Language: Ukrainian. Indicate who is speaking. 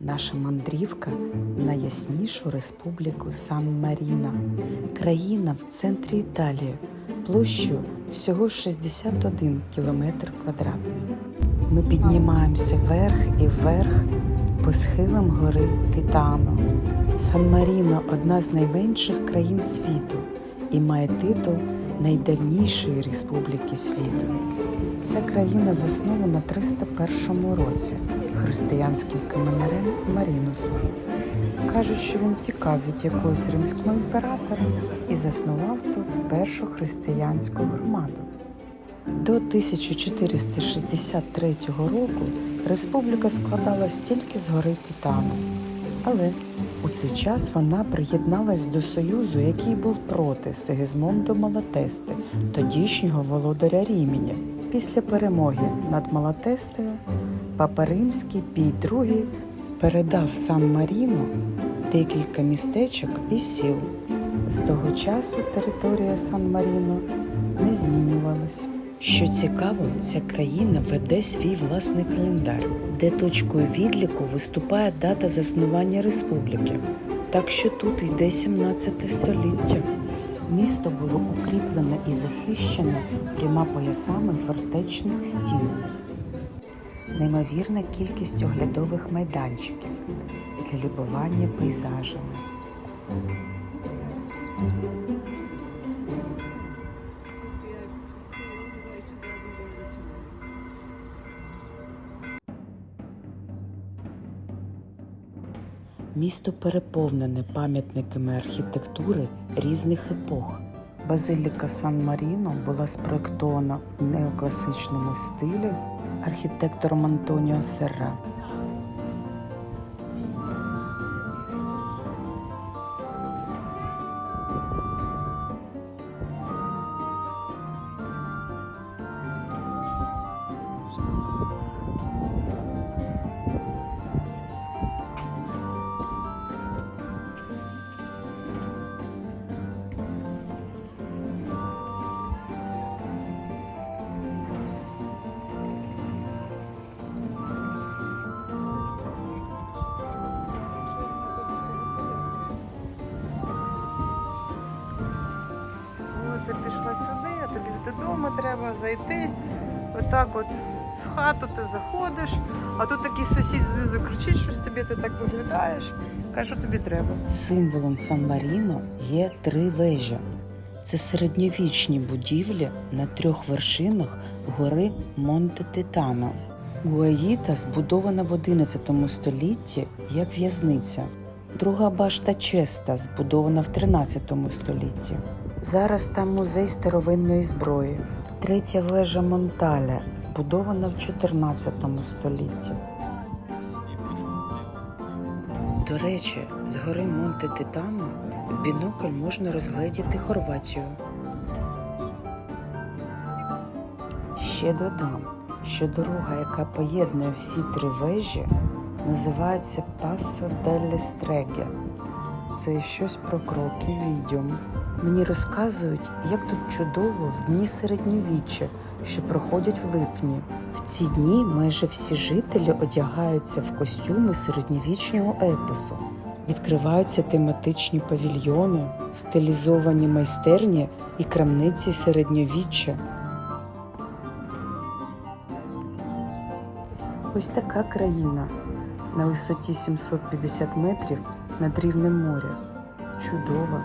Speaker 1: Наша мандрівка на яснішу республіку Сан-Маріна, країна в центрі Італії, площею всього 61 кілометр квадратний. Ми піднімаємося вверх і вверх по схилам гори Титано. Сан-Маріно одна з найменших країн світу і має титул найдавнішої республіки світу. Ця країна заснована 301 році християнським каменерем Марінусом. Кажуть, що він тікав від якогось римського імператора і заснував тут першу християнську громаду. До 1463 року республіка складалась тільки з гори Титану. Але у цей час вона приєдналась до союзу, який був проти Сигизмунду Малатести, тодішнього володаря Рімені. Після перемоги над Малатестою Папа Римський Пій II передав Сан Маріно декілька містечок і сіл. З того часу територія Сан Маріно не змінювалась. Що цікаво, ця країна веде свій власний календар, де точкою відліку виступає дата заснування республіки. Так що тут йде 17 століття. Місто було укріплене і захищене трьома поясами фортечних стін. Неймовірна кількість оглядових майданчиків для любування пейзажами. Місто переповнене пам'ятниками архітектури різних епох. Базиліка Сан Маріно була спроектована в неокласичному стилі архітектором Антоніо Серра.
Speaker 2: Оце пішла сюди, а тобі додому треба зайти. Отак от в хату ти заходиш, а тут такий сусід знизу кричить, щось тобі ти так виглядаєш. Каже, що тобі треба.
Speaker 1: Символом Сан Маріно є три вежі. Це середньовічні будівлі на трьох вершинах гори Монте Титано. Гуаїта збудована в 11 столітті як в'язниця. Друга башта Честа збудована в 13 столітті. Зараз там музей старовинної зброї. Третя вежа Монталя збудована в 14 столітті. До речі, з гори Монте Титано в бінокль можна розгледіти Хорватію. Ще додам, що дорога, яка поєднує всі три вежі, називається Пассо делле Стреге. Це щось про кроки відьом. Мені розказують, як тут чудово в дні середньовіччя, що проходять в липні. В ці дні майже всі жителі одягаються в костюми середньовічного епосу. Відкриваються тематичні павільйони, стилізовані майстерні і крамниці середньовіччя. Ось така країна на висоті 750 метрів над рівнем моря. Чудова